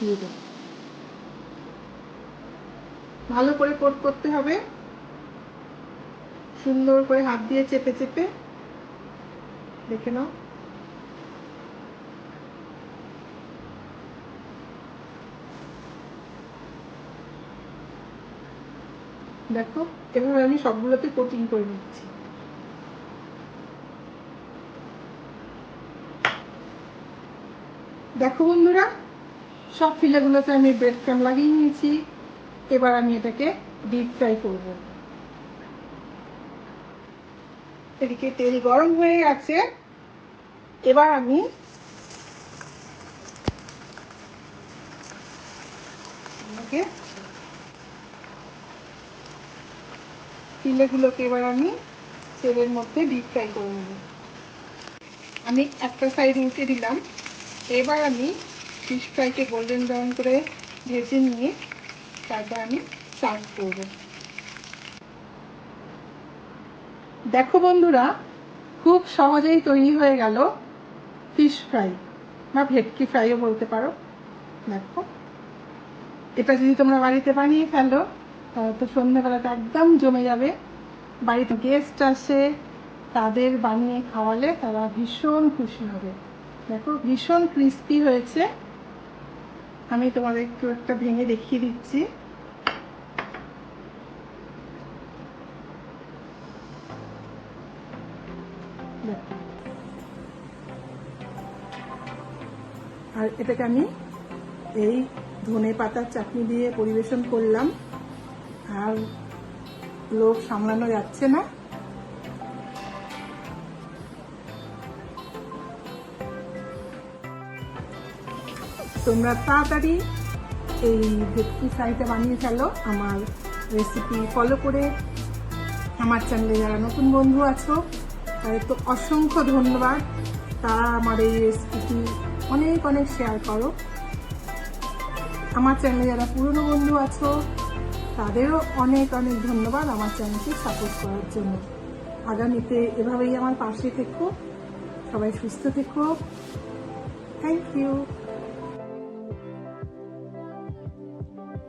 দিয়ে দেবো। ভালো করে কোট করতে হবে। সুন্দর করে হাত দিয়ে চেপে চেপে দেখে নাও। দেখো, এভাবে আমি সবগুলোতে কোটিং করে নিচ্ছি। দেখো বন্ধুরা সব ফিলেগুলোতে আমি ব্রেড ক্রাম লাগিয়ে নিয়েছি। এবার আমি এটাকে ডিপ ফ্রাই করব। এদিকে তেল গরম হয়ে গেছে। এবার আমি ফিলেগুলোকে এবার আমি তেলের মধ্যে ডিপ ফ্রাই করে নেব। আমি একটা সাইড উল্টে দিলাম। এবার আমি ফিশ ফ্রাইকে গোল্ডেন ব্রাউন করে ভেজে নিয়ে তারপর আমি সার্ভ করব। দেখো বন্ধুরা, খুব সহজেই তৈরি হয়ে গেল ফিশ ফ্রাই বা ভেটকি ফ্রাইও বলতে পারো। দেখো, এটা যদি তোমরা বাড়িতে বানিয়ে ফেলো, তাহলে তো সন্ধ্যেবেলাটা একদম জমে যাবে। বাড়িতে গেস্ট আসে, তাদের বানিয়ে খাওয়ালে তারা ভীষণ খুশি হবে। দেখো, ভীষণ ক্রিস্পি হয়েছে। আমি তোমাদের একটু একটা ভেঙে দেখিয়ে দিচ্ছি। আর এটাকে আমি এই ধনে পাতার চাটনি দিয়ে পরিবেশন করলাম আর লোক সামলানো যাচ্ছে না তোমরা তাড়াতাড়ি এই ভেটকি ফ্রাইটা বানিয়ে ফেলো, আমার রেসিপি ফলো করে আমার চ্যানেলে যারা নতুন বন্ধু আছো, তাদের তো অসংখ্য ধন্যবাদ। তারা আমার এই রেসিপিটি অনেক অনেক শেয়ার করো। আমার চ্যানেলে যারা পুরনো বন্ধু আছো, তাদেরও অনেক অনেক ধন্যবাদ আমার চ্যানেলকে সাপোর্ট করার জন্য। আগামীতে এভাবেই আমার পাশে থেকো, সবাই সুস্থ থেকো। Thank you